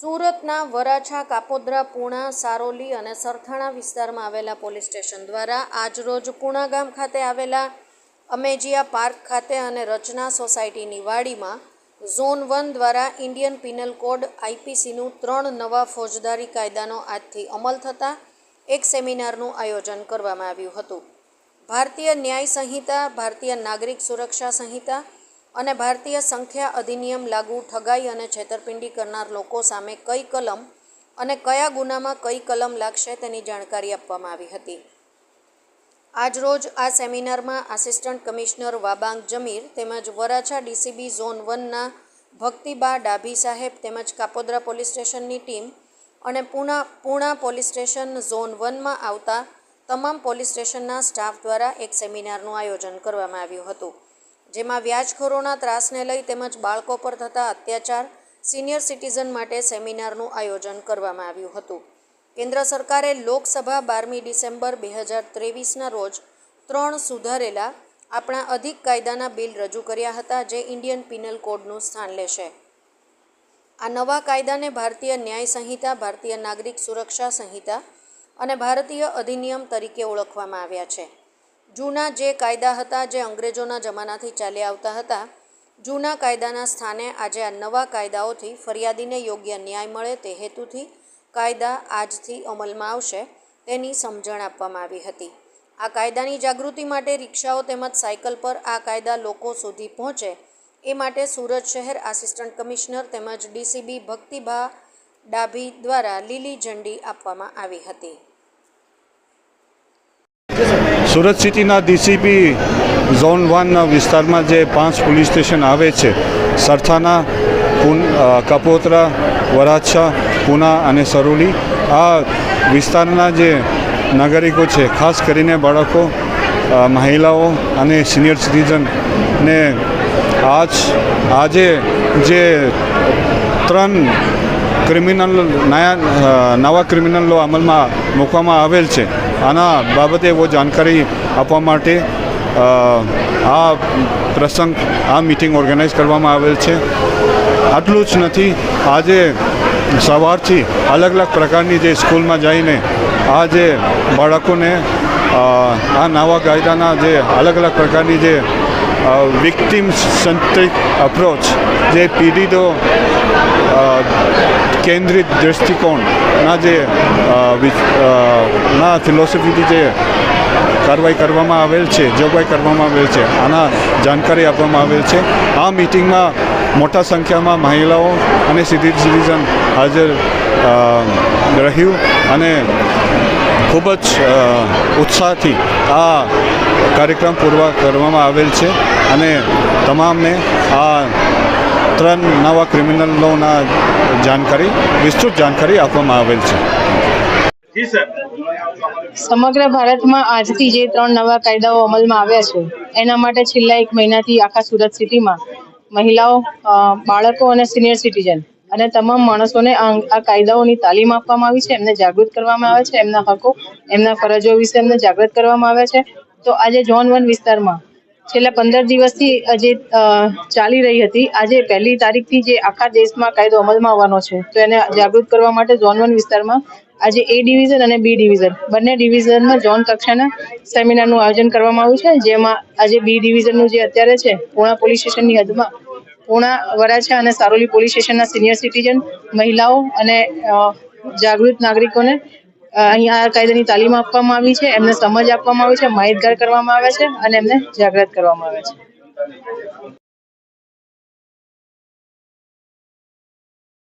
સુરતના વરાછા, કાપોદ્રા, પૂણા, સારોલી અને સરથાણા વિસ્તારમાં આવેલા પોલીસ સ્ટેશન દ્વારા આજરોજ પૂણા ગામ ખાતે આવેલા અમેજિયા પાર્ક ખાતે અને રચના સોસાયટીની વાડીમાં ઝોન વન દ્વારા ઇન્ડિયન પિનલ કોડ આઈપીસીનું ત્રણ નવા ફોજદારી કાયદાનો આજથી અમલ થતાં એક સેમિનારનું આયોજન કરવામાં આવ્યું હતું. ભારતીય ન્યાય સંહિતા, ભારતીય નાગરિક સુરક્ષા સંહિતા અને ભારતીય સંખ્યા અધિનિયમ લાગુ ઠગાઈ અને છેતરપિંડી કરનાર લોકો સામે કઈ કલમ અને કયા ગુનામાં કઈ કલમ લાગશે તેની જાણકારી આપવામાં આવી હતી. આજરોજ આ સેમિનારમાં આસિસ્ટન્ટ કમિશનર વાબાંગ જમીર તેમજ વરાછા ડીસીબી ઝોન વનના ભક્તિબા ડાભી સાહેબ તેમજ કાપોદ્રા પોલીસ સ્ટેશનની ટીમ અને Puna, Puna police station zone વનમાં આવતા તમામ પોલીસ સ્ટેશનના સ્ટાફ દ્વારા એક સેમિનારનું આયોજન કરવામાં આવ્યું હતું. જેમાં વ્યાજખોરોના ત્રાસને લઈ તેમજ બાળકો પર થતા અત્યાચાર સિનિયર સિટીઝન માટે સેમિનારનું આયોજન કરવામાં આવ્યું હતું. કેન્દ્ર સરકારે લોકસભા બારમી ડિસેમ્બર બે હજાર ત્રેવીસના રોજ ત્રણ સુધારેલા આપણા અધિક કાયદાના બિલ રજૂ કર્યા હતા જે ઇન્ડિયન પિનલ કોડનું સ્થાન લેશે. આ નવા કાયદાને ભારતીય ન્યાય સંહિતા, ભારતીય નાગરિક સુરક્ષા સંહિતા અને ભારતીય અધિનિયમ તરીકે ઓળખવામાં આવ્યા છે. જૂના જે કાયદા હતા, જે અંગ્રેજોના જમાનાથી ચાલી આવતા હતા, જૂના કાયદાના સ્થાને આજે આ નવા કાયદાઓથી ફરિયાદીને યોગ્ય ન્યાય મળે તે હેતુથી કાયદા આજથી અમલમાં આવશે તેની સમજણ આપવામાં આવી હતી. આ કાયદાની જાગૃતિ માટે રિક્ષાઓ તેમજ સાયકલ પર આ કાયદા લોકો સુધી પહોંચે એ માટે સુરત શહેર આસિસ્ટન્ટ કમિશનર તેમજ ડીસીબી ભક્તિભા ડાભી દ્વારા લીલી ઝંડી આપવામાં આવી હતી. સુરત સિટીના ડીસીપી ઝોન વન વિસ્તારમાં જે પાંચ પોલીસ સ્ટેશન આવે છે, સરથાના કપોતરા, વરાછા, પૂના અને સરોલી, આ વિસ્તારના જે નાગરિકો છે, ખાસ કરીને બાળકો મહિલાઓ અને સિનિયર સિટીઝનને આજ, આજે જે ત્રણ ક્રિમિનલ નયા નવા ક્રિમિનલો અમલમાં મૂકવામાં આવેલ છે. આના બાબતે એવો જાણકારી આપવા માટે આ પ્રસંગ, આ મિટિંગ ઓર્ગેનાઇઝ કરવામાં આવેલ છે. આટલું જ નથી, આજે સવારથી અલગ અલગ પ્રકારની જે સ્કૂલમાં જઈને આ જે બાળકોને આ નવા કાયદાના જે અલગ અલગ પ્રકારની જે વિક્ટિમ સેન્ટ્રિક અપ્રોચ જે પીડિતો કેન્દ્રિત દૃષ્ટિકોણના જે ના ફિલોસોફીથી જે કાર્યવાહી કરવામાં આવેલ છે, જોગવાઈ કરવામાં આવેલ છે, આના જાણકારી આપવામાં આવેલ છે. આ મિટિંગમાં મોટા સંખ્યામાં મહિલાઓ અને સિટી સિટીઝન હાજર રહ્યું અને ખૂબ જ ઉત્સાહથી આ કાર્યક્રમ પૂર્વ કરવામાં આવેલ છે અને તમામને આ ત્રણ નવા ક્રિમિનલોના જાણકારી વિસ્તૃત જાણકારી આપવામાં આવેલ છે. સમગ્ર ભારતમાં આજથી જે ત્રણ નવા કાયદાઓ અમલમાં આવ્યા છે એના માટે છેલ્લા એક મહિનાથી આખા સુરત સિટીમાં મહિલાઓ બાળકો અને સિનિયર સિટીઝન અને તમામ માણસોને આ આ કાયદાઓની તાલીમ આપવામાં આવી છે એમને જાગૃત કરવામાં આવે છે એમના હકો એમના ફરજો વિશે એમને જાગૃત કરવામાં આવે છે. તો આજે ઝોન વન વિસ્તારમાં છેલ્લા પંદર દિવસથી જે ચાલી રહી હતી. આજે પહેલી તારીખથી જે આખા દેશમાં કાયદો અમલમાં આવવાનો છે, તો એને જાગૃત કરવા માટે ઝોન વન વિસ્તારમાં આજે એ ડિવિઝન અને બી ડિવિઝન, બંને ડિવિઝનમાં ઝોન કક્ષાના સેમિનારનું આયોજન કરવામાં આવ્યું છે, જેમાં આજે બી ડિવિઝનનું જે અત્યારે છે, પૂણા પોલીસ સ્ટેશનની હદમાં, પૂણા, વરાછા અને સારોલી પોલીસ સ્ટેશનના સિનિયર સિટીઝન, મહિલાઓ અને જાગૃત નાગરિકોને અહીંયા કાયદાની તાલીમ આપવામાં આવી છે, એમને સમજ આપવામાં આવી છે, માહિતગાર કરવામાં આવે છે અને એમને જાગૃત કરવામાં આવે છે.